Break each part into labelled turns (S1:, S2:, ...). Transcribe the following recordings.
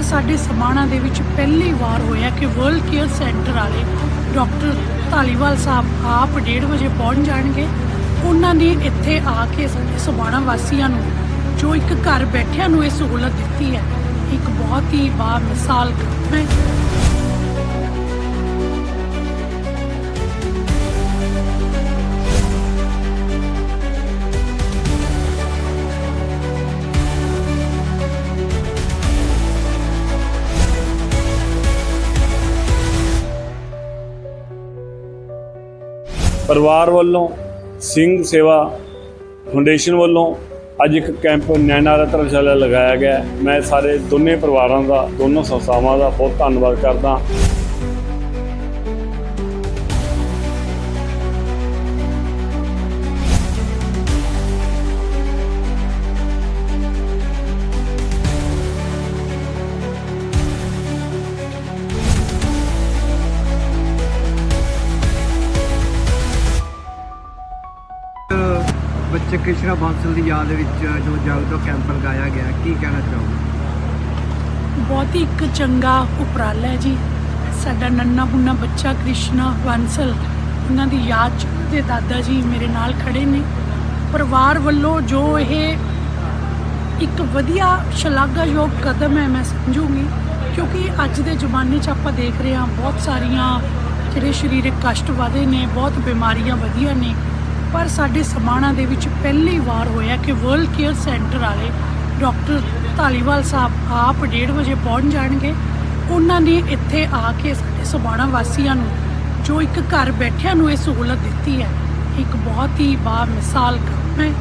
S1: ਪਰ ਸਾਡੇ ਸਮਾਣਾ ਦੇ ਵਿੱਚ ਪਹਿਲੀ ਵਾਰ ਹੋਇਆ ਕਿ ਵਰਲਡ ਕੇਅਰ ਸੈਂਟਰ ਵਾਲੇ ਡਾਕਟਰ ਧਾਲੀਵਾਲ ਸਾਹਿਬ ਆਪ 1:30 ਵਜੇ ਪਹੁੰਚ ਜਾਣਗੇ। ਉਹਨਾਂ ਨੇ ਇੱਥੇ ਆ ਕੇ ਸਾਡੇ ਸਮਾਣਾ ਵਾਸੀਆਂ ਨੂੰ, ਜੋ ਇੱਕ ਘਰ ਬੈਠਿਆਂ ਨੂੰ ਇਹ ਸਹੂਲਤ ਦਿੱਤੀ ਹੈ, ਇੱਕ ਬਹੁਤ ਹੀ ਬਾ ਮਿਸਾਲ ਕੰਮ ਹੈ।
S2: ਪਰਿਵਾਰ ਵੱਲੋਂ, ਸਿੰਘ ਸੇਵਾ ਫਾਊਂਡੇਸ਼ਨ ਵੱਲੋਂ ਅੱਜ ਇੱਕ ਕੈਂਪ ਨੈਣਾ ਧਰਮਸ਼ਾਲਾ ਲਗਾਇਆ ਗਿਆ ਮੈਂ ਸਾਰੇ ਦੋਨੇ ਪਰਿਵਾਰਾਂ ਦਾ, ਦੋਨੋਂ ਸੰਸਥਾਵਾਂ ਦਾ ਬਹੁਤ ਧੰਨਵਾਦ ਕਰਦਾ।
S3: ਬੱਚੇ ਕ੍ਰਿਸ਼ਨਾ ਬਾਂਸਲ ਦੀ ਯਾਦ ਵਿੱਚ ਜੋ ਜਾਗਰੂਕ ਕੈਂਪ ਲਗਾਇਆ ਗਿਆ, ਕੀ ਕਹਿਣਾ ਚਾਹੋਗੇ?
S1: ਬਹੁਤ ਹੀ ਇੱਕ ਚੰਗਾ ਉਪਰਾਲਾ ਹੈ ਜੀ। ਸਾਡਾ ਨੰਨਾ ਮੁੰਨਾ ਬੱਚਾ ਕ੍ਰਿਸ਼ਨਾ ਬਾਂਸਲ, ਉਹਨਾਂ ਦੀ ਯਾਦ 'ਚ ਉਹਨਾਂ ਦੇ ਦਾਦਾ ਜੀ ਮੇਰੇ ਨਾਲ ਖੜੇ ਨੇ। ਪਰਿਵਾਰ ਵੱਲੋਂ ਜੋ ਇਹ ਇੱਕ ਵਧੀਆ ਸ਼ਲਾਘਾਯੋਗ ਕਦਮ ਹੈ, ਮੈਂ ਸਮਝੂੰਗੀ। ਕਿਉਂਕਿ ਅੱਜ ਦੇ ਜ਼ਮਾਨੇ 'ਚ ਆਪਾਂ ਦੇਖ ਰਹੇ ਹਾਂ, ਬਹੁਤ ਸਾਰੀਆਂ ਜਿਹੜੇ ਸਰੀਰਕ ਕਸ਼ਟ ਵਧੇ ਨੇ, ਬਹੁਤ ਬਿਮਾਰੀਆਂ ਵਧੀਆਂ ਨੇ। ਪਰ ਸਾਡੇ ਸਮਾਣਾ ਦੇ ਵਿੱਚ ਪਹਿਲੀ ਵਾਰ ਹੋਇਆ ਕਿ ਵਰਲਡ ਕੇਅਰ ਸੈਂਟਰ ਵਾਲੇ ਡਾਕਟਰ ਧਾਲੀਵਾਲ ਸਾਹਿਬ ਆਪ 1:30 ਵਜੇ ਪਹੁੰਚ ਜਾਣਗੇ। ਉਹਨਾਂ ਨੇ ਇੱਥੇ ਆ ਕੇ ਸਾਡੇ ਸਮਾਣਾ ਵਾਸੀਆਂ ਨੂੰ, ਜੋ ਇੱਕ ਘਰ ਬੈਠਿਆਂ ਨੂੰ ਇਹ ਸਹੂਲਤ ਦਿੱਤੀ ਹੈ, ਇੱਕ ਬਹੁਤ ਹੀ ਬਾ ਮਿਸਾਲ ਕੰਮ ਹੈ।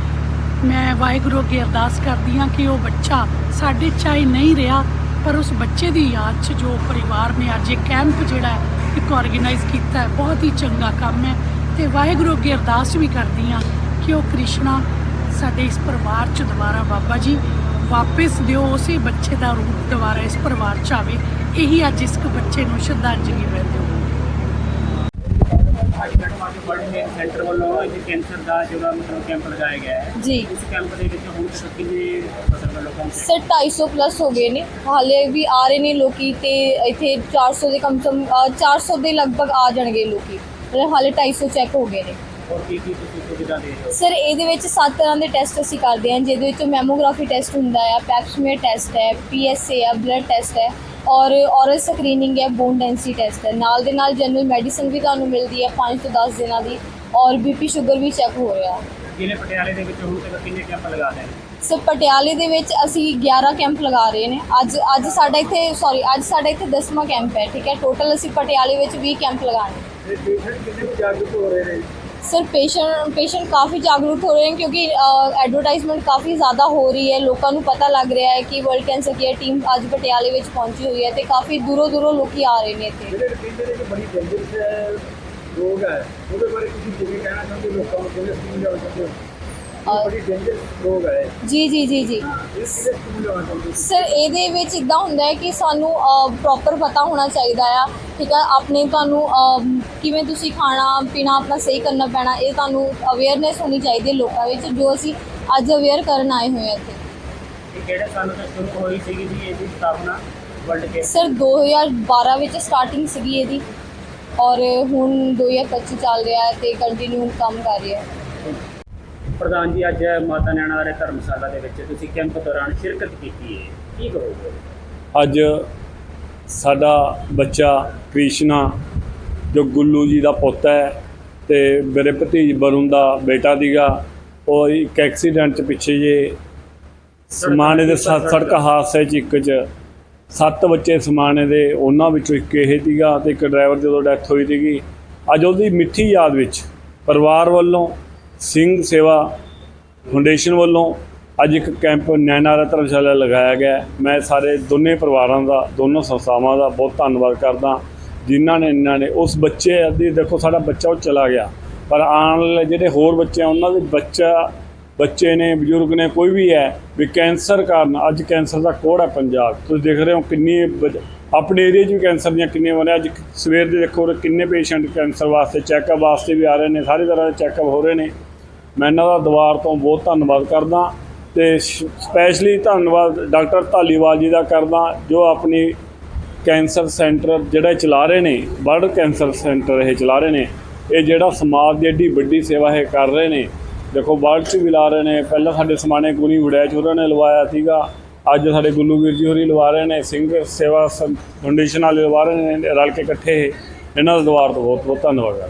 S1: ਮੈਂ ਵਾਹਿਗੁਰੂ ਅੱਗੇ ਅਰਦਾਸ ਕਰਦੀ ਹਾਂ ਕਿ ਉਹ ਬੱਚਾ ਸਾਡੇ ਚਾਹੇ ਨਹੀਂ ਰਿਹਾ, ਪਰ ਉਸ ਬੱਚੇ ਦੀ ਯਾਦ 'ਚ ਜੋ ਪਰਿਵਾਰ ਨੇ ਅੱਜ ਇਹ ਕੈਂਪ ਜਿਹੜਾ ਇੱਕ ਆਰਗੇਨਾਈਜ਼ ਕੀਤਾ ਹੈ, ਬਹੁਤ ਹੀ ਚੰਗਾ ਕੰਮ ਹੈ। ਤੇ ਵਾਹਿਗੁਰੂ ਅੱਗੇ ਅਰਦਾਸ ਵੀ ਕਰਦੀ ਹਾਂ ਕਿ ਉਹ ਕ੍ਰਿਸ਼ਨਾ ਸਾਡੇ ਇਸ ਪਰਿਵਾਰ 'ਚ ਦੁਬਾਰਾ ਬਾਬਾ ਜੀ ਵਾਪਸ ਦਿਓ ਉਸੇ ਬੱਚੇ ਦਾ ਰੂਪ ਦੁਬਾਰਾ ਇਸ ਪਰਿਵਾਰ 'ਚ ਆਵੇ ਇਹੀ ਅੱਜ ਇਸ ਬੱਚੇ ਨੂੰ ਸ਼ਰਧਾਂਜਲੀ ਮੈਂ ਦਿਓ।
S4: ਸੈਂਟਰ ਵੱਲੋਂ ਇੱਥੇ ਕੈਂਸਰ ਦਾ ਜਿਹੜਾ ਮਤਲਬ ਕੈਂਪ ਲਗਾਇਆ ਗਿਆ ਹੈ।
S5: ਜੀ।
S4: ਇਸ ਕੈਂਪ ਦੇ ਵਿੱਚ ਹੁਣ ਤੱਕ ਕਿੰਨੇ ਮਤਲਬ ਲੋਕਾਂ ਨੂੰ
S5: ਸਰ 250 ਪਲੱਸ ਹੋ ਗਏ ਨੇ। ਹਾਲੇ ਵੀ ਆ ਰਹੇ ਨੇ ਲੋਕੀ ਤੇ ਇੱਥੇ 400 ਦੇ ਕਮ ਸਮ ਅ, 400 ਦੇ ਲਗਭਗ ਆ ਜਾਣਗੇ ਲੋਕੀ। ਹਾਲੇ 250 ਚੈੱਕ ਹੋ ਗਏ ਨੇ।
S4: ਹੋਰ ਕੀ ਕੀ ਤੁਸੀਂ ਸੁਵਿਧਾ ਦੇ ਰਹੇ ਹੋ?
S5: ਸਰ ਇਹਦੇ ਵਿੱਚ ਸੱਤ ਤਰ੍ਹਾਂ ਦੇ ਟੈਸਟ ਅਸੀਂ ਕਰਦੇ ਹਾਂ ਜਿਹਦੇ ਵਿੱਚ ਮੈਮੋਗ੍ਰਾਫੀ ਟੈਸਟ ਹੁੰਦਾ ਹੈ ਪੈਪਸਮੀਅਰ ਟੈਸਟ ਹੈ ਪੀਐਸਏ ਹੈ ਬਲੱਡ ਟੈਸਟ ਹੈ ਔਰ ਔਰਲ ਸਕਰੀਨਿੰਗ ਹੈ ਬੋਨ ਡੈਂਸਿਟੀ ਟੈਸਟ ਹੈ। ਨਾਲ ਦੇ ਨਾਲ ਜਨਰਲ ਮੈਡੀਸਨ ਵੀ ਤੁਹਾਨੂੰ ਮਿਲਦੀ ਹੈ 5 ਤੋਂ 10 ਦਿਨਾਂ ਦੀ ਔਰ ਬੀਪੀ ਸ਼ੂਗਰ ਵੀ ਚੈੱਕ ਹੋ ਰਿਹਾ।
S4: ਜ਼ਿਲ੍ਹੇ ਪਟਿਆਲੇ ਦੇ ਵਿੱਚ ਹੁਣ ਤੱਕ ਕਿੰਨੇ ਕੈਂਪ ਲਗਾ ਰਹੇ
S5: ਸਰ ਪਟਿਆਲੇ ਦੇ ਵਿੱਚ ਅਸੀਂ 11 ਕੈਂਪ ਲਗਾ ਰਹੇ ਨੇ। ਅੱਜ ਅੱਜ ਸਾਡਾ ਇੱਥੇ ਸੌਰੀ ਅੱਜ ਸਾਡਾ ਇੱਥੇ 10ਵਾਂ ਕੈਂਪ ਹੈ ਠੀਕ ਹੈ? ਟੋਟਲ ਅਸੀਂ ਪਟਿਆਲੇ ਵਿੱਚ 20 ਕੈਂਪ ਲਗਾਣੇ
S3: ਪੇਸ਼ੈਂਟ ਕਿੰਨੇ ਕੁ ਜਾਗਰੂਕ ਹੋ ਰਹੇ ਨੇ
S5: ਸਰ ਪੇਸ਼ੈਂਟ ਪੇਸ਼ੈਂਟ ਕਾਫੀ ਜਾਗਰੂਕ ਹੋ ਰਹੇ ਹਨ ਕਿਉਂਕਿ ਐਡਵਰਟਾਈਜ਼ਮੈਂਟ ਕਾਫੀ ਜ਼ਿਆਦਾ ਹੋ ਰਹੀ ਹੈ। ਲੋਕਾਂ ਨੂੰ ਪਤਾ ਲੱਗ ਰਿਹਾ ਹੈ ਕਿ ਵਰਲਡ ਕੈਂਸਰ ਕੇਅਰ ਟੀਮ ਅੱਜ ਪਟਿਆਲੇ ਵਿੱਚ ਪਹੁੰਚੀ ਹੋਈ ਹੈ ਤੇ ਕਾਫੀ ਦੂਰੋਂ ਦੂਰੋਂ ਲੋਕੀ ਆ ਰਹੇ ਨੇ ਇੱਥੇ।
S3: ਜਿਹੜੇ ਕਹਿੰਦੇ ਨੇ ਕਿ ਬੜੀ ਡੇਂਜਰਸ ਰੋਗ ਹੈ, ਉਹਦੇ ਬਾਰੇ ਤੁਸੀਂ ਕਿਵੇਂ ਕਹਿਣਾ ਚਾਹੁੰਦੇ ਹੋ ਲੋਕਾਂ ਨੂੰ ਕਿਵੇਂ ਸਮਝਾਉਣਾ ਚਾਹੁੰਦੇ ਹੋ
S5: ਅਹ,
S3: ਬੜੀ ਡੇਂਜਰਸ ਰੋਗ ਹੈ
S5: ਜੀ ਜੀ ਜੀ ਜੀ।
S3: ਇਹ ਚਾਹੁੰਦੇ
S5: ਸਰ ਇਹਦੇ ਵਿੱਚ ਇਦਾਂ ਹੁੰਦਾ ਹੈ ਕਿ ਸਾਨੂੰ ਪ੍ਰੋਪਰ ਪਤਾ ਹੋਣਾ ਚਾਹੀਦਾ ਆ ਠੀਕ ਹੈ ਆਪਣੇ ਤੁਹਾਨੂੰ ਕਿਵੇਂ ਤੁਸੀਂ ਖਾਣਾ ਪੀਣਾ ਆਪਣਾ ਸਹੀ ਕਰਨਾ ਪੈਣਾ ਇਹ ਤੁਹਾਨੂੰ ਅਵੇਅਰਨੈਸ ਹੋਣੀ ਚਾਹੀਦੀ ਹੈ ਲੋਕਾਂ ਵਿੱਚ ਜੋ ਅਸੀਂ ਅੱਜ ਅਵੇਅਰ ਕਰਨ ਆਏ ਹੋਏ ਹਾਂ ਇੱਥੇ।
S4: ਇਹ ਕਿਹੜੇ ਸਾਲ ਤੋਂ ਸ਼ੁਰੂ ਹੋਈ ਸੀਗੀ ਜੀ ਇਹਦੀ ਸਥਾਪਨਾ ਵਰਲਡ ਕੇ
S5: ਸਰ 2012 ਵਿੱਚ ਸਟਾਰਟਿੰਗ ਸੀਗੀ ਇਹਦੀ। ਔਰ ਹੁਣ 2025 ਚੱਲ ਰਿਹਾ ਹੈ ਤੇ ਕੰਟੀਨਿਊ ਕੰਮ ਕਰ ਰਿਹਾ ਹੈ।
S4: ਪ੍ਰਧਾਨ ਜੀ, ਅੱਜ ਮਾਤਾ ਨੈਣਾ ਵਾਲੇ ਧਰਮਸ਼ਾਲਾ ਦੇ ਵਿੱਚ ਤੁਸੀਂ ਕੈਂਪ ਦੌਰਾਨ ਸ਼ਿਰਕਤ ਕੀਤੀ ਹੈ ਕੀ ਕਹੋਗੇ
S2: ਅੱਜ ਸਾਡਾ ਬੱਚਾ ਕ੍ਰਿਸ਼ਨਾ, ਜੋ ਗੁੱਲੂ ਜੀ ਦਾ ਪੁੱਤ ਹੈ ਤੇ ਮੇਰੇ ਭਤੀਜ ਵਰੁਣ ਦਾ ਬੇਟਾ ਦੀਗਾ, ਉਹ ਇੱਕ ਐਕਸੀਡੈਂਟ ਚ ਪਿੱਛੇ ਜੇ ਸਮਾਣੇ ਦੇ ਸੜ- ਸੜਕ ਹਾਦਸੇ ਚ ਇੱਕ ਚ। ਸੱਤ ਬੱਚੇ ਸਮਾਣੇ ਦੇ, ਉਹਨਾਂ ਵਿੱਚੋਂ ਇੱਕ ਇਹ ਸੀਗਾ ਤੇ ਇੱਕ ਡਰਾਈਵਰ ਜਦੋਂ ਡੈਥ ਹੋਈ ਸੀਗੀ ਅੱਜ ਉਹਦੀ ਮਿੱਠੀ ਯਾਦ ਵਿੱਚ ਪਰਿਵਾਰ ਵੱਲੋਂ ਸਿੰਘ ਸੇਵਾ ਫਾਊਂਡੇਸ਼ਨ ਵੱਲੋਂ ਅੱਜ ਇੱਕ ਕੈਂਪ ਨੈਣਾ ਧਰਮਸ਼ਾਲਾ ਲਗਾਇਆ ਗਿਆ ਮੈਂ ਸਾਰੇ ਦੋਨੇ ਪਰਿਵਾਰਾਂ ਦਾ, ਦੋਨੋਂ ਸੰਸਥਾਵਾਂ ਦਾ ਬਹੁਤ ਧੰਨਵਾਦ ਕਰਦਾ। ਜਿਨ੍ਹਾਂ ਨੇ, ਇਹਨਾਂ ਨੇ, ਉਸ ਬੱਚੇ ਦੀ ਦੇਖੋ ਸਾਡਾ ਬੱਚਾ ਉਹ ਚਲਾ ਗਿਆ। ਪਰ ਆਉਣ ਵਾਲੇ ਜਿਹੜੇ ਹੋਰ ਬੱਚੇ ਆ, ਉਹਨਾਂ ਦੇ ਬੱਚਾ, ਬੱਚੇ ਨੇ, ਬਜ਼ੁਰਗ ਨੇ, ਕੋਈ ਵੀ ਹੈ, ਵੀ ਕੈਂਸਰ ਕਾਰਨ ਅੱਜ ਕੈਂਸਰ ਦਾ ਕੋੜ ਹੈ ਪੰਜਾਬ। ਤੁਸੀਂ ਦੇਖ ਰਹੇ ਹੋ ਕਿੰਨੀ ਬ- ਆਪਣੇ ਏਰੀਆ 'ਚ ਵੀ ਕੈਂਸਰ ਦੀਆਂ ਕਿੰਨੀਆਂ ਮਰੇ ਅੱਜ ਸਵੇਰ ਦੇ ਦੇਖੋ ਕਿੰਨੇ ਪੇਸ਼ੈਂਟ ਕੈਂਸਰ ਵਾਸਤੇ, ਚੈੱਕਅਪ ਵਾਸਤੇ ਵੀ ਆ ਰਹੇ ਨੇ, ਸਾਰੇ ਤਰ੍ਹਾਂ ਦੇ ਚੈੱਕਅਪ ਹੋ ਰਹੇ ਨੇ। ਮੈਂ ਇਹਨਾਂ ਦਾ ਦੁਆਰ ਤੋਂ ਬਹੁਤ ਧੰਨਵਾਦ ਕਰਦਾ ਤੇ ਸਪੈਸ਼ਲੀ ਧੰਨਵਾਦ ਡਾਕਟਰ ਧਾਲੀਵਾਲ ਜੀ ਦਾ ਕਰਦਾ, ਜੋ ਆਪਣੀ ਕੈਂਸਰ ਸੈਂਟਰ ਜਿਹੜਾ ਚਲਾ ਰਹੇ ਨੇ, ਵਰਲਡ ਕੈਂਸਰ ਸੈਂਟਰ ਇਹ ਚਲਾ ਰਹੇ ਨੇ, ਇਹ ਜਿਹੜਾ ਸਮਾਜ ਦੀ ਏਡੀ ਵੱਡੀ ਸੇਵਾ ਇਹ ਕਰ ਰਹੇ ਨੇ। ਦੇਖੋ, ਵਰਲਡ 'ਚ ਵੀ ਲਾ ਰਹੇ ਨੇ, ਪਹਿਲਾਂ ਸਾਡੇ ਸਮਾਣੇ ਗੁਣੀ ਵੜੈਚ ਹੋਰਾਂ ਨੇ ਲਵਾਇਆ ਸੀਗਾ, ਅੱਜ ਸਾਡੇ ਗੁੱਲੂ ਵੀਰ ਜੀ ਹੋਰੀ ਲਵਾ ਰਹੇ ਨੇ, ਸਿੰਘ ਸੇਵਾ ਸੰ- ਫਾਊਂਡੇਸ਼ਨ ਵਾਲੇ ਲਵਾ ਰਹੇ ਨੇ, ਰਲ ਕੇ ਇਕੱਠੇ ਇਹਨਾਂ ਦਾ ਦੁਆਰ ਤੋਂ ਬਹੁਤ ਬਹੁਤ ਧੰਨਵਾਦ ਹੈ